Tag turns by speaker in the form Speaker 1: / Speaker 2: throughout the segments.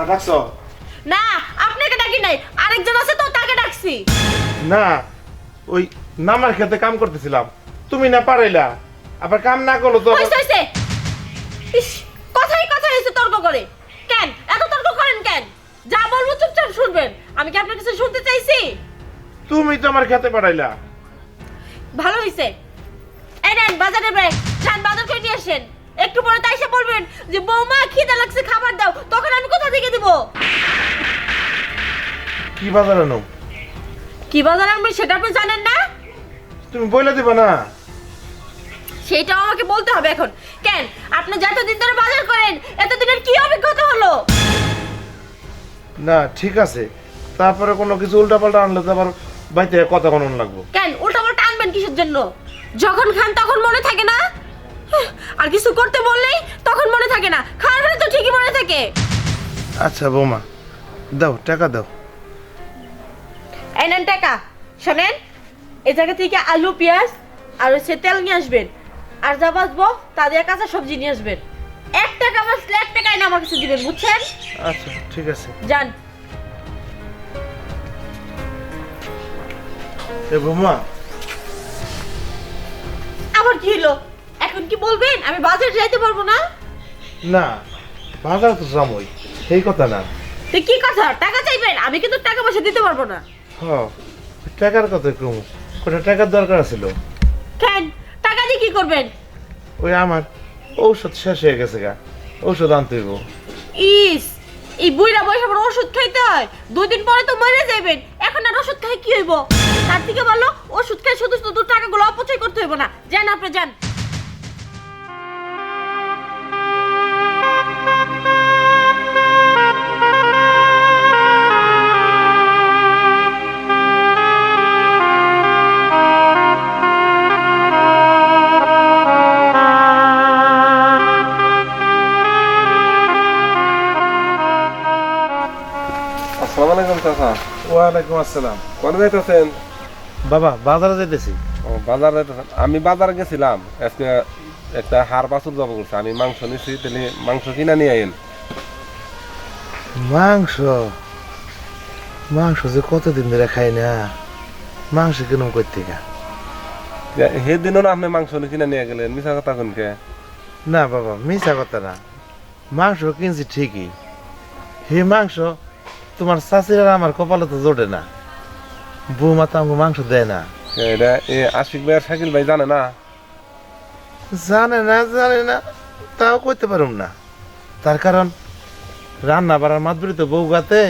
Speaker 1: আমার ডাকছো?
Speaker 2: না আপনাকে ডাকি নাই। আরেকজন আছে তো তাকে ডাকছি।
Speaker 1: না ওই নামার খেতে কাম করতেছিলাম। তুমি না পারাইলা। আবার কাম না করল তো
Speaker 2: হইছে হইছে। ইস কথাই কথাই হইছে তর্ক করে। কেন? এত তর্ক করেন কেন? যা বলব চুপচাপ শুনবেন। আমি কি আপনার কাছে শুনতে চাইছি?
Speaker 1: তুমি তো আমার খেতে পারাইলা।
Speaker 2: ভালো হইছে। এই নেন বাজারে ব্রেক যান বাজার করে নিয়ে আসেন। একটু পরে তাই এসে বলবেন যে বৌমা খিদে লাগছে খাবার দাও। তখন আমি কোথা থেকে দিব?
Speaker 1: কি বাজার আনো?
Speaker 2: কি বাজার আনবেন সেটা আপনি জানেন না?
Speaker 1: তুমি বলে দিবা না।
Speaker 2: সেটাও আমাকে বলতে হবে এখন। কেন? আপনি যতদিন ধরে বাজার করেন এতদিনের কি অভিজ্ঞতা হলো?
Speaker 1: না ঠিক আছে। তারপরে কোনো কিছু উল্টা পাল্টা আনলে তো আবার বাইতে কথা কোনো লাগবো।
Speaker 2: কেন? উল্টা পাল্টা আনবেন কিসের জন্য? যখন খান তখন মনে থাকে না? আর কিছু করতে বললেই তখন মনে থাকে না। খাওয়ার পরে তো ঠিকই মনে থাকে।
Speaker 1: আচ্ছা বৌমা দাও টাকা দাও।
Speaker 2: এই নেন টাকা। শোনেন এই জায়গা থেকে আলু পেঁয়াজ আর হচ্ছে তেল নিয়ে আসবেন। আর যা বাঁচবো তা দিয়ে কাঁচা সবজি নিয়ে আসবেন। এক টাকা বাঁচলে এক টাকাই না আমার কাছে দিবেন বুঝছেন?
Speaker 1: আচ্ছা ঠিক আছে।
Speaker 2: যান।
Speaker 1: এ বৌমা।
Speaker 2: আবার কি হলো? এখন কি বলবেন? আমি বাজারে যাইতে পারব না?
Speaker 1: না বাজার তো জামই সেই কথা না।
Speaker 2: তো কি কথা? টাকা চাইবেন? আমি কিন্তু টাকা পয়সা দিতে পারব না।
Speaker 1: হ টাকার কথা কম কোটা টাকার দরকার ছিল
Speaker 2: কেন? টাকা দিয়ে কি করবেন?
Speaker 1: ওই আমার ঔষধ শেষ হয়ে গেছে গা ঔষধ আনতে হইব।
Speaker 2: ইস এই বুইরা বয়স আবার ওষুধ খাইতে হয়? দুই দিন পরে তো মরে যাবেন এখন আর ওষুধ খাই কি হইব? তার থেকে ভালো ওষুধ খাই শুধু শুধু টাকাগুলো অপচয় করতে হইব না। যান আপনি যান।
Speaker 1: ওয়ালাইকুম আসসালাম।
Speaker 3: কোন যাইতেছেন?
Speaker 1: বাবা বাজারে যাইতেছি।
Speaker 3: ও বাজার যাইতেছেন। আমি বাজার গেছিলাম। আজকে একটা হাড় বাছুর জব করছে। আমি মাংস নিছি তাহলে মাংস কিনা নিয়ে আইন
Speaker 1: মাংস? মাংস যে কতদিন ধরে খাই না? মাংস কেন করতে গা
Speaker 3: সেদিনও না আপনি মাংস কিনা নিয়ে গেলেন। মিশা কথা কোনকে
Speaker 1: না বাবা মিছা কথা না। মাংস কিনছি ঠিকই। হে মাংস তোমার শাশুড়ি আর আমার কপালে তো জোটে না। বৌমা তো আমাকে মাংস দেয় না।
Speaker 3: এটা এ আশিক ভাই আর শাকিল ভাই জানে না?
Speaker 1: জানে না জানে না তাও করতে পারুম না। তার কারণ রান্না বাড়ার মাধ্যমে তো বউ গাতে।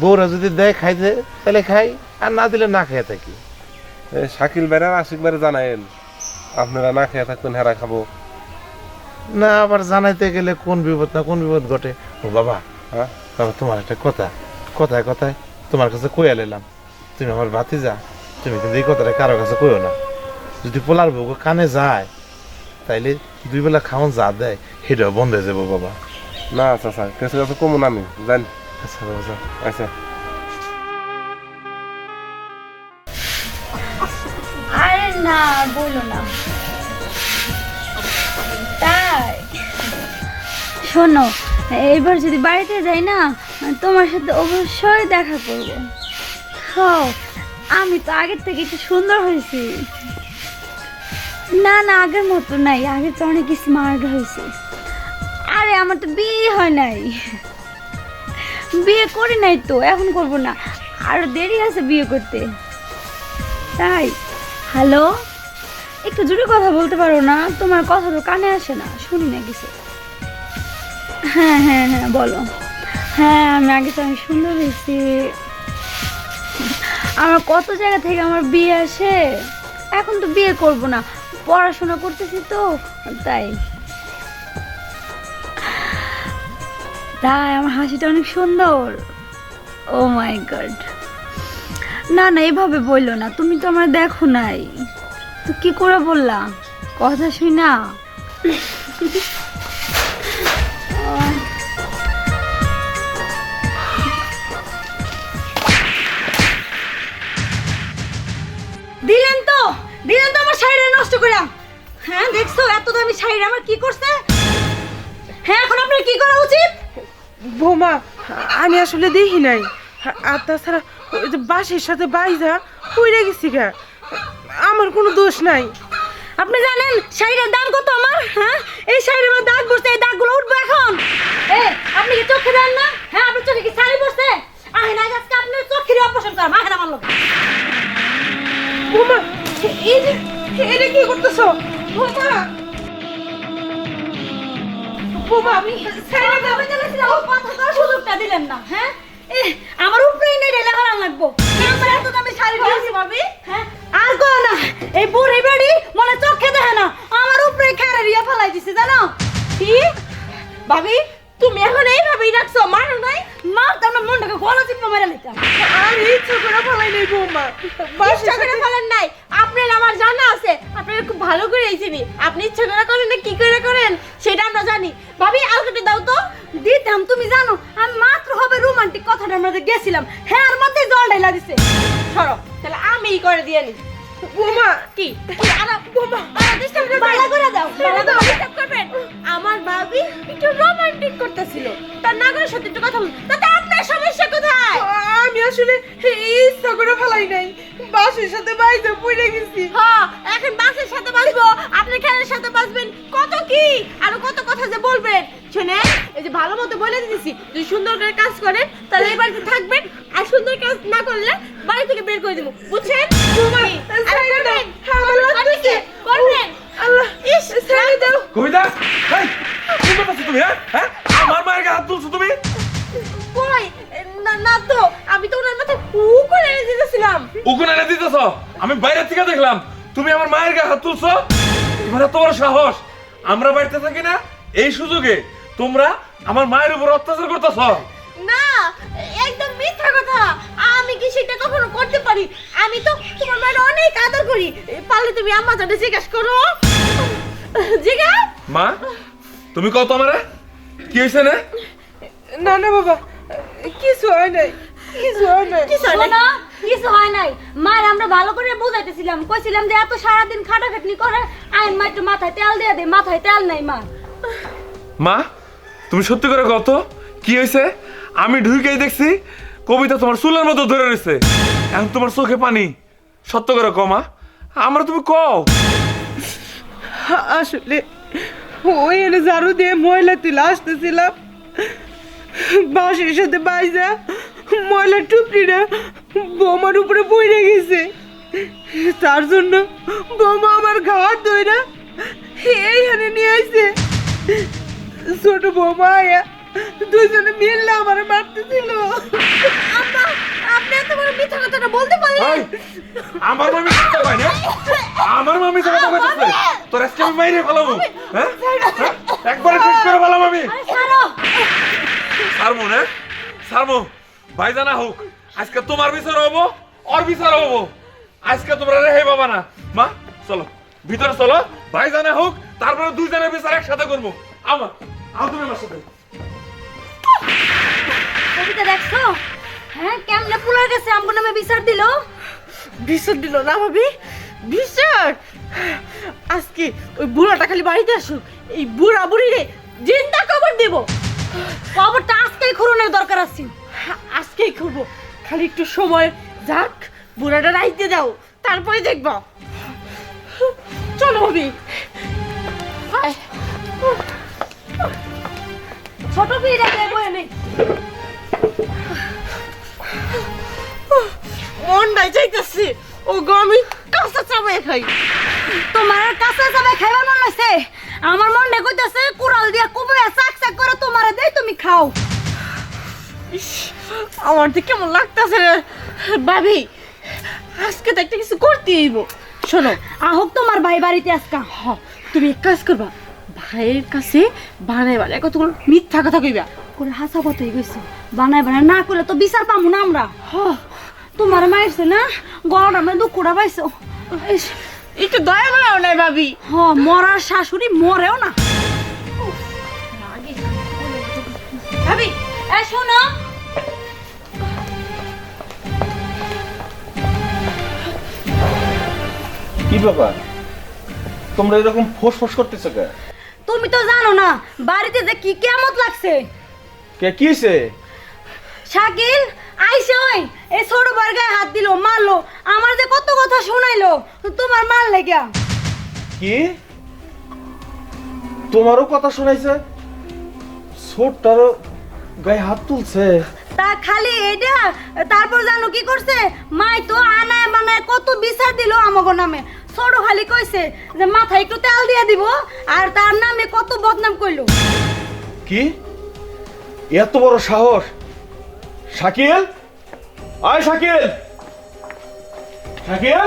Speaker 1: বউরা যদি দেয় খাইতে তাহলে খাই আর না দিলে না খেয়ে থাকি।
Speaker 3: এ শাকিল ভাই আর আশিক ভাই জানাইন আপনারা না খেয়ে থাকবেন হেরা খাব।
Speaker 1: না আবার জানাইতে গেলে কোন বিপদ না কোন বিপদ ঘটে? ও বাবা।
Speaker 3: হ্যাঁ?
Speaker 1: বাবা তোমার একটা কথা। কথায় কথায় তোমার কাছে কইয়া নিলাম তুমি আমার বাতি যা তুমি কিন্তু এই কথাটা কারও কাছে কইও না। যদি পোলার বউ কানে যায় তাইলে দুই বেলা খাওয়ান যা দেয় সেটাও বন্ধ হয়ে যাব বাবা।
Speaker 3: না চাচা কিছু কিছু কমুন আমি জানি
Speaker 1: আচ্ছা।
Speaker 3: আচ্ছা।
Speaker 4: আরে না বলো না। তাই? শোনো এইবার যদি বাড়িতে যাই না, তোমার সাথে অবশ্যই দেখা করব। হ্যাঁ আমি তো আগের থেকে একটু সুন্দর হয়েছি। না না, আগের মতো নাই। আগের তো অনেক স্মার্ট হয়েছে। আরে, আমার তো বিয়ে হয় নাই। বিয়ে করি নাই তো, এখন করব না। আরও দেরি আছে বিয়ে করতে। তাই হ্যালো একটু জোরে কথা বলতে পারো না? তোমার কথা তো কানে আসে না, শুনি না কিছু। হ্যাঁ হ্যাঁ হ্যাঁ বলো। হ্যাঁ আমি আগে তো আমি সুন্দর হয়েছি। আমার কত জায়গা থেকে আমার বিয়ে আসে? এখন তো বিয়ে করব না। পড়াশোনা করতেছি তো, তাই। তাই, আমার হাসিটা অনেক সুন্দর। ও মাই গড না না, এভাবে বলল না। তুমি তো আমার দেখো নাই। তো কি করে বললা কথা শুই না।
Speaker 2: দেখছ এত দামি শাড়ি আমার কি করছে? হ্যাঁ এখন আপনার কি করা উচিত?
Speaker 5: বৌমা আমি আসলে দেখি নাই। আর তাছাড়া ওই যে বাসের সাথে বাইজা পড়ে গেছি গা। আমার কোনো দোষ নাই।
Speaker 4: আপনি জানেন শাড়িটার দাম কত আমার? হ্যাঁ? এই শাড়ির মধ্যে দাগ বসছে এই দাগগুলো উঠবে এখন। এ আপনি কি চোখে দেন না? হ্যাঁ আপনার চোখে কি শাড়ি বসছে আহে না আজকে আপনার চোখের অপারেশন করাম আহে না আমার লোক।
Speaker 5: বৌমা এই যে এটা কি করতেছো? বৌমা বৌমা
Speaker 4: আমি শাড়িটা দামে চলেছিলাম কথা করার সুযোগটা দিলেন না হ্যাঁ? এ আমার উপরেই নেই ঢেলে ফেলান লাগবো। আমার এত দামি শাড়ি দিয়েছি ভাবি? হ্যাঁ? আর কো না এই বুড়ি বেড়ি মনে চোখে দেখে না আমার উপরে খেয়ে রিয়া ফেলাই দিছে জানো?
Speaker 2: কি? ভাবি তুমি এখন এইভাবেই রাখছো মানো নাই?
Speaker 4: মা তোমরা মনটাকে গলা চিপা মেরে নিতাম।
Speaker 5: আর ইচ্ছা করে ফেলাই নাই বৌমা।
Speaker 2: করতেছিল। তার নাগরের সাথে একটু কথা বল। তাতে আপনার সমস্যা কোথায়?
Speaker 5: আমি আসলে ইচ্ছা করে ফেলাই নাই বাসের সাথে বাইজা পড়ে গেছি।
Speaker 2: হ্যাঁ এখন বাসের সাথে বাসবো আপনি খেলার সাথে বাসবেন কত কি? আর কত কথা যে বলবেন। শুনে এই যে ভালো মতো বলে দিতেছি যদি সুন্দর করে কাজ করেন তাহলে এই বাড়িতে থাকবেন। আর সুন্দর কাজ না করলে বাড়ি থেকে বের করে দেবো। বুঝছেন?
Speaker 3: তুলছো তুমি?
Speaker 2: কই না না তো আমি তো ওনার মাথায় করে এনে দিতেছিলাম।
Speaker 3: উকুন এনে দিতেছ? আমি বাইরে থেকে দেখলাম। তুমি আমার মায়ের গায়ে হাত তুলছো? তোমার এত বড় সাহস। আমরা বাড়িতে থাকি না এই সুযোগে তোমরা আমার মায়ের উপর অত্যাচার করতেছ।
Speaker 2: না একদম মিথ্যা কথা। আমি কি সেটা কখনো করতে পারি? আমি তো তোমার মায়ের অনেক আদর করি। পারলে তুমি আম্মা যাতে জিজ্ঞেস করো। জিজ্ঞা।
Speaker 3: মা তুমি কত আমারে। কি হয়েছে না?
Speaker 5: না না বাবা। কিছু হয় নাই কিছু হয় নাই।
Speaker 2: কি
Speaker 4: শোনো কিছু হয় নাই। মার আমরা ভালো করে বুঝাইতেছিলাম কইছিলাম যে এত সারাদিন খাটাখাটনি করে আইন মা একটু মাথায় তেল দিয়ে দে মাথায় তেল নাই মা।
Speaker 3: মা তুমি সত্যি করে কত কি হয়েছে আমি ঢুকেই দেখছি কবিতা তোমার চুলের মতো ধরে রয়েছে এখন তোমার চোখে পানি। সত্য করে ক মা। আমরা তুমি কও।
Speaker 5: আসলে ওই এনে ঝাড়ু দিয়ে ময়লা তুলে আসতেছিলাম। বাসের সাথে বাইজা ময়লা টুকরিটা বোমার উপরে পড়ে গেছে। তার জন্য বোমা আমার ঘাট ধইরা এইখানে নিয়ে আইছে। ছোট বৌমা আয়া দুজনে মিললে আমার মারতেছিল।
Speaker 2: আম্মা আপনি এত বড় মিথ্যা কথাটা বলতে পারলেন।
Speaker 3: আমার মামি কথা কয় না? আমার মামি তো কথা কইতেছে। তোর আজকে আমি মাইরে ফেলাবো। হ্যাঁ? হ্যাঁ? একবারে শেষ করে ফেলাম আমি।
Speaker 4: আরে ছাড়ো।
Speaker 3: সারমো না। সারমো ভাই জানা হোক আজকে তোমার বিচার হব ওর বিচার হব। আজকে তোমরা রেহে বাবা না। মা চলো ভিতরে চলো ভাই জানা হোক তারপরে দুইজনের বিচার একসাথে করব। আমার আও তুমি আমার সাথে।
Speaker 4: কবিতা দেখছ? হ্যাঁ কেমনে পুলার গেছে? আমগো নামে বিচার দিল?
Speaker 2: বিচার দিল না ভাবি। বিচার! আজকে ওই বুড়াটা খালি বাড়িতে আসুক। এই বুড়া বুড়ি রে জিন্দা কবর দেব।
Speaker 4: খবরটা আজকেই খুরনের দরকার আছে।
Speaker 2: আজকেই খালি একটু সময় যাক, বুড়াটা রাইতে দাও তারপরে দেখবা। চলো ভাবি।
Speaker 4: ছোট বিয়ে রেখে বয়ে নেই
Speaker 2: মনটাই চাইতেছে ও গো আমি কাঁচা চাবাই খাই।
Speaker 4: তোমার কাছে যাবে খাইবার মন হইছে আমার মন নে কইতাছে কুড়াল দিয়া কুবুয়া চাক চাক করে তোমারে দেই তুমি খাও।
Speaker 2: আমার তো কেমন লাগতেছে রে। ভাবি আজকে তো একটা কিছু করতে হইব। শোনো
Speaker 4: আহক তোমার ভাই বাড়িতে আজকা।
Speaker 2: হ, তুমি এক কাজ করবা ভাইয়ের কাছে বানাই বানাই কতগুলো মিথ্যা কথা কইবা।
Speaker 4: করে হাসা কথাই গেছে। বানাই বানাই না করলে তো বিচার পামু না আমরা।
Speaker 2: হ,
Speaker 4: তোমার মাইরছে না? গলাটা মধ্যে দুঃখটা পাইছো।
Speaker 2: একটু দয়া করাও নাই ভাবি।
Speaker 4: হ মরার শাশুড়ি মরেও না।
Speaker 2: ভাবি
Speaker 4: এ শোনো।
Speaker 6: কি ব্যাপার? তোমরা এরকম ফোস ফোস করতেছো কে
Speaker 4: তুমি তো জানো না বাড়িতে যে কি কেমত লাগছে।
Speaker 6: কে কিছে
Speaker 4: শাকিল আইসে ওই এই ছোট বার গায়ে হাত দিল মারলো আমার যে কত কথা শোনাইলো তোমার মার লেগা
Speaker 6: কি? তোমারও কথা শোনাইছে? ছোটটারও গায়ে হাত তুলছে।
Speaker 4: তা খালি এটা তারপর জানো কি করছে? মাই তো আনায় বানায় কত বিচার দিল আমাগো নামে। ছোট খালি কইছে যে মাথায় একটু তেল দিয়ে দিব আর তার নামে কত বদনাম কইলো।
Speaker 6: কি? এত বড় সাহস? শাকিল? আয় শাকিল! শাকিল?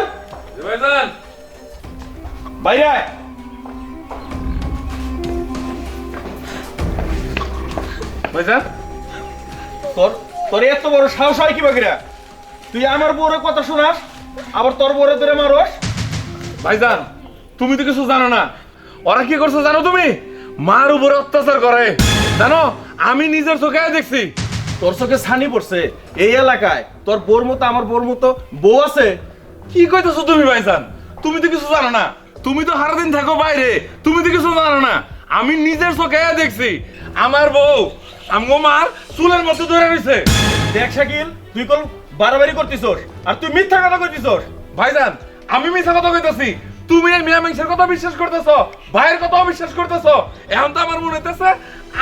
Speaker 6: বাইরে আয়।
Speaker 3: ভাইজান
Speaker 6: তোর তোর এত বড় সাহস হয় কি বাকিরা? তুই আমার বউরে কথা শোনাস আবার তোর বউরে ধরে মারস।
Speaker 3: ভাইজান তুমি তো কিছু জানো না। ওরা কি করছে জানো তুমি? মার উপরে অত্যাচার করে। জানো আমি নিজের চোখে দেখছি।
Speaker 6: তোর চোখে ছানি পড়ছে এই এলাকায়। তোর বোর মতো আমার বোর মতো বউ আছে।
Speaker 3: কি কইতেছো তুমি ভাইজান? তুমি তো কিছু জানো না। তুমি তো সারাদিন থাকো বাইরে। তুমি তো কিছু জানো না। আমি নিজের চোখে দেখছি। আমার বউ আমগো মার চুলের মধ্যে ধরে রয়েছে।
Speaker 6: দেখ শাকিল তুই কোন বাড়াবাড়ি করতেছস আর তুই মিথ্যা কথা কইতেছস।
Speaker 3: ভাইজান আমি মিথ্যা কথা কইতেছি। তুমি এই মিয়ামিংসের কথা বিশ্বাস করতেছো ভাইয়ের কথাও বিশ্বাস করতেছো। এখন তো আমার মনে হইতেছে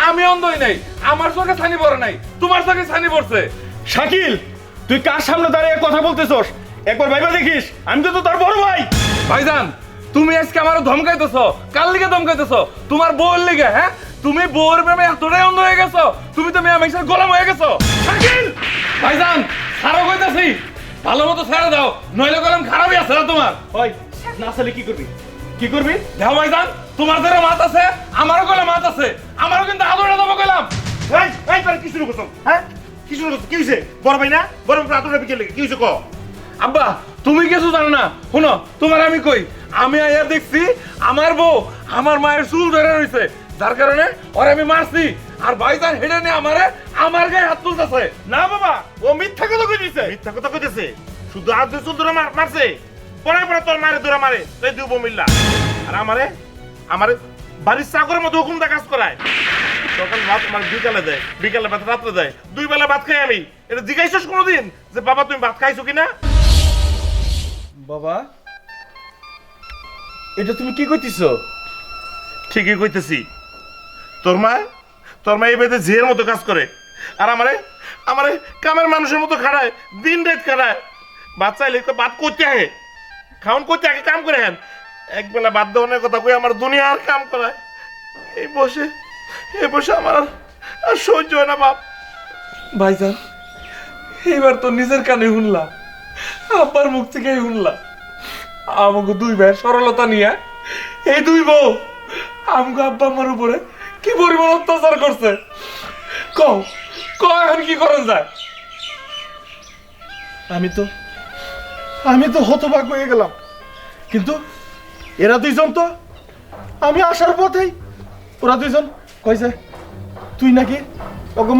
Speaker 3: আমি অন্ধই নাই আমার চোখে ছানি পড়ে নাই তোমার চোখে ছানি পড়ছে।
Speaker 6: শাকিল তুই কার সামনে দাঁড়িয়ে কথা বলতেছস? একবার ভাইবা দেখিস আমি তো তোর বড় ভাই।
Speaker 3: ভাইজান তুমি আজকে আমার ধমকাইতেছো কার লিগে ধমকাইতেছো? তোমার বউর লিগে হ্যাঁ? তুমি বউর প্রেমে এতটাই অন্ধ হয়ে গেছো। তুমি তো মিয়ামিংসের গোলাম হয়ে গেছো। শাকিল! ভাইজান ছাড়ো কইতাছি ভালো মতো ছেড়ে দাও। নইলে গলাম খারাপই আছে না তোমার?
Speaker 6: ওই না আসলে কি করবি? কি করবি?
Speaker 3: দেহ ভাইজান তোমার যারা মাত আছে আমারও গলা মাত আছে। আমারও কিন্তু আদরে দেবো গেলাম।
Speaker 1: এই এই তোর কি শুরু করছ? হ্যাঁ? কি শুরু করছ? কি হইছে? বড় ভাই না? বড় ভাই বিকেলে। কি হইছে ক
Speaker 3: আব্বা তুমি কিছু জানো না। শুনো তোমার আমি কই? আমি আইয়া দেখছি আমার বউ আমার মায়ের চুল ধরে রয়েছে যার কারণে ওরে আমি মারছি। আর ভাইজান হেডে নিয়ে আমারে আমার গায়ে হাত তুলতেছে।
Speaker 1: না বাবা ও মিথ্যা কথা কই দিছে মিথ্যা কথা কইতেছে। শুধু আর দুই চুল ধরে মার- মারছে। পরে পরে তোর মারে ধরে মারে। তাই দুই বউ মিল্লা। আর আমারে আমারে বাড়ির চাকরের মতো হুকুমটা কাজ করায়। সকাল ভাত মানে বিকালে দেয়। বিকালে ভাত রাত্রে দেয়। দুই বেলা ভাত খাই আমি। এটা জিজ্ঞাসা কোনোদিন যে বাবা তুমি ভাত খাইছো কিনা?
Speaker 6: বাবা এটা তুমি কি কইতেছ?
Speaker 1: ঠিকই কইতেছি। তোর মা? তোর মা এই বেদে ঝিয়ের মতো কাজ করে। আর আমারে? আমারে কামের মানুষের মতো খাড়ায়, দিন রাত খাড়ায়। ভাত চাইলে তো ভাত করতে আহে। খাওন করতে আগে কাম করে হেন একবেলা বাদ দেওয়ার কথা কই আমার দুনিয়ার কাম করায়। এই বসে এই বসে আমার আর- আর সহ্য হয় না বাপ।
Speaker 3: ভাই ভাইজান, এইবার তো নিজের কানে শুনলা আব্বার মুখ থেকে শুনলা আমাকে দুই ভাই সরলতা নিয়ে, এই দুই বউ, আমাকে আব্বা আমার উপরে কি পরিমাণ অত্যাচার করছে? কও কও কি করা যায়?
Speaker 6: আমি তো আমি তো হতবাক হয়ে গেলাম। কিন্তু এরা দুইজন তো, আমি আসার পথেই ওরা দুইজন কইছে, তুই নাকি ওকে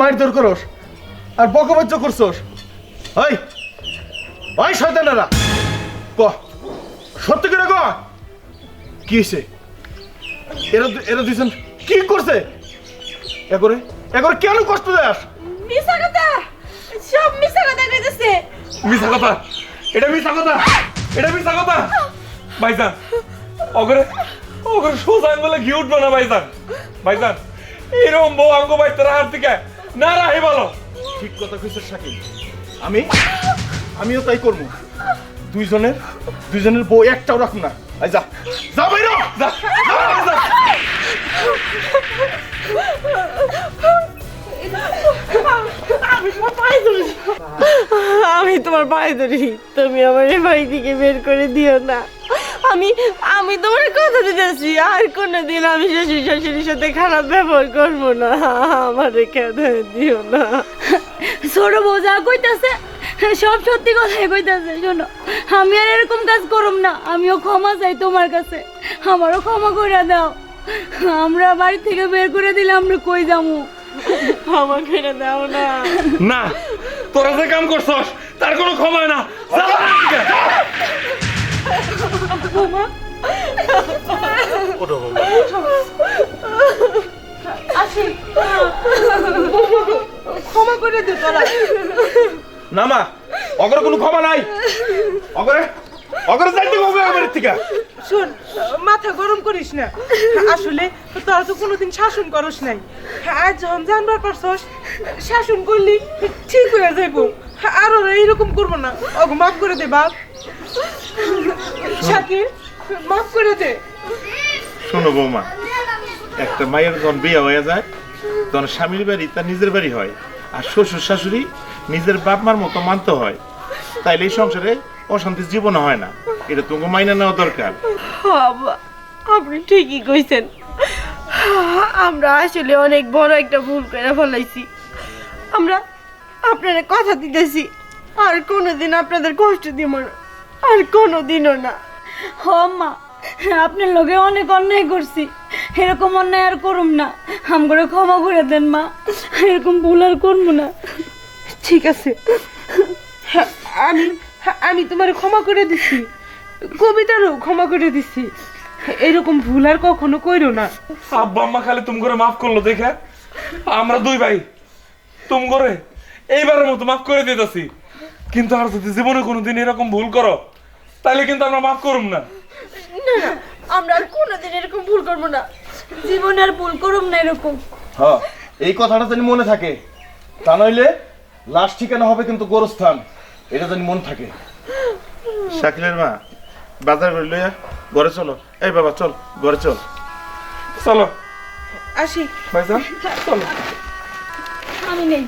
Speaker 6: মারধর করস আর বকবাজ্য করছস? ওই ওই শয়তানেরা! ক, সত্যি করে ক? কি হয়েছে এরা এরা দুইজন কি করছে? এগরে এগরে কেন কষ্ট দেস
Speaker 2: মিশা কথা সব মিশা কথা কইতেছে।
Speaker 3: মিথ্যা কথা এটা মিথ্যা কথা এটা মিছা কথা। ভাইজান অগরে অগরে সোজা আঙ্গুলে ঘি উঠবো না ভাইজান? ভাইজান এরকম বউ আঙ্গ বাইতে রাহার থেকে না রাহি বলো।
Speaker 6: ঠিক কথা কইছিস শাকিল। আমি আমিও তাই করব। দুইজনের দুইজনের বউ একটাও রাখুন না। আই যা। যা বাইরো!
Speaker 3: যা, যা।
Speaker 2: আমি তোমার পায়ে ধরি। তুমি আমার এই বাড়ি থেকে বের করে দিও না। আমি আমি তোমার কথা দিতেছি। আর কোনোদিন আমি শ্বশুর শাশুড়ির সাথে খারাপ ব্যবহার করব না। আমার কেঁদে দিও না।
Speaker 4: ছোট বউ, যা কইতাছে, সব সত্যি কথাই কইতাছে, শোনো। আমি আর এরকম কাজ করব না। আমিও ক্ষমা চাই তোমার কাছে। আমারও ক্ষমা করে দাও। আমরা বাড়ি থেকে বের করে দিলে আমরা কই যাব?
Speaker 2: ক্ষমা করে দাও না।
Speaker 3: না তোরা যে কাম করছস তার কোনো ক্ষমা না।
Speaker 5: ক্ষমা করে দে তোরা।
Speaker 6: না মা অগরে কোনো ক্ষমা নাই। অগরে অগরে যাইতে হবে আমার থেকে।
Speaker 5: শোন, মাথা গরম করিস না। আসলে তোরা তো কোনোদিন শাসন করস নাই। আজ যখন জানবার পারছস, শাসন করলি ঠিক হয়ে যাইব। আর ওরা এইরকম করব না। অগ মাফ করে দে, বাপ। শাকির মাফ করে দে।
Speaker 1: শোনো বৌমা, একটা মায়ের যখন বিয়ে হয়ে যায়, তখন স্বামীর বাড়ি তার নিজের বাড়ি হয়। আর শ্বশুর শাশুড়ি নিজের বাপ মার মতো মানতে হয়। তাইলে এই সংসারে অশান্তির জীবন হয় না। এটা তোমাকে মাইনে নেওয়া দরকার।
Speaker 2: বাবা আপনি ঠিকই কইছেন। আমরা আসলে অনেক বড় একটা ভুল করে ফেলাইছি। আমরা আপনারা কথা দিতেছি। আর কোনোদিন আপনাদের কষ্ট দিব না। আর কোনোদিনও না।
Speaker 4: হ মা আপনার লগে অনেক অন্যায় করছি। এরকম অন্যায় আর করুম না। হাম করে ক্ষমা করে দেন মা। এরকম ভুল আর করব না।
Speaker 5: ঠিক আছে। হ্যাঁ, আমি আমি তোমার ক্ষমা করে দিছি। কবিতারও ক্ষমা করে দিছি। এরকম ভুল আর কখনো কইরো না।
Speaker 3: আব্বা আম্মা খালি তুম করে মাফ করল দেখে। আমরা দুই ভাই তুমি করে এইবারের মতো মাফ করে দিতেছি। কিন্তু আর যদি জীবনে কোনোদিন এরকম ভুল করো তাহলে কিন্তু আমরা মাফ করুম না।
Speaker 2: না না আমরা আর কোনোদিন এরকম ভুল করব না।
Speaker 4: জীবনে আর ভুল করুম না এরকম।
Speaker 6: হ্যাঁ এই কথাটা জানি মনে থাকে তা নইলে লাশ ঠিকানা হবে কিন্তু গোরস্থান। এটা জানি মনে থাকে।
Speaker 1: শাকিলের মা বাজার করে লইয়া ঘরে চলো। এই বাবা চল ঘরে চল।
Speaker 3: চলো।
Speaker 5: আসি।
Speaker 3: ভাইজান চলো।
Speaker 4: আমি নেই।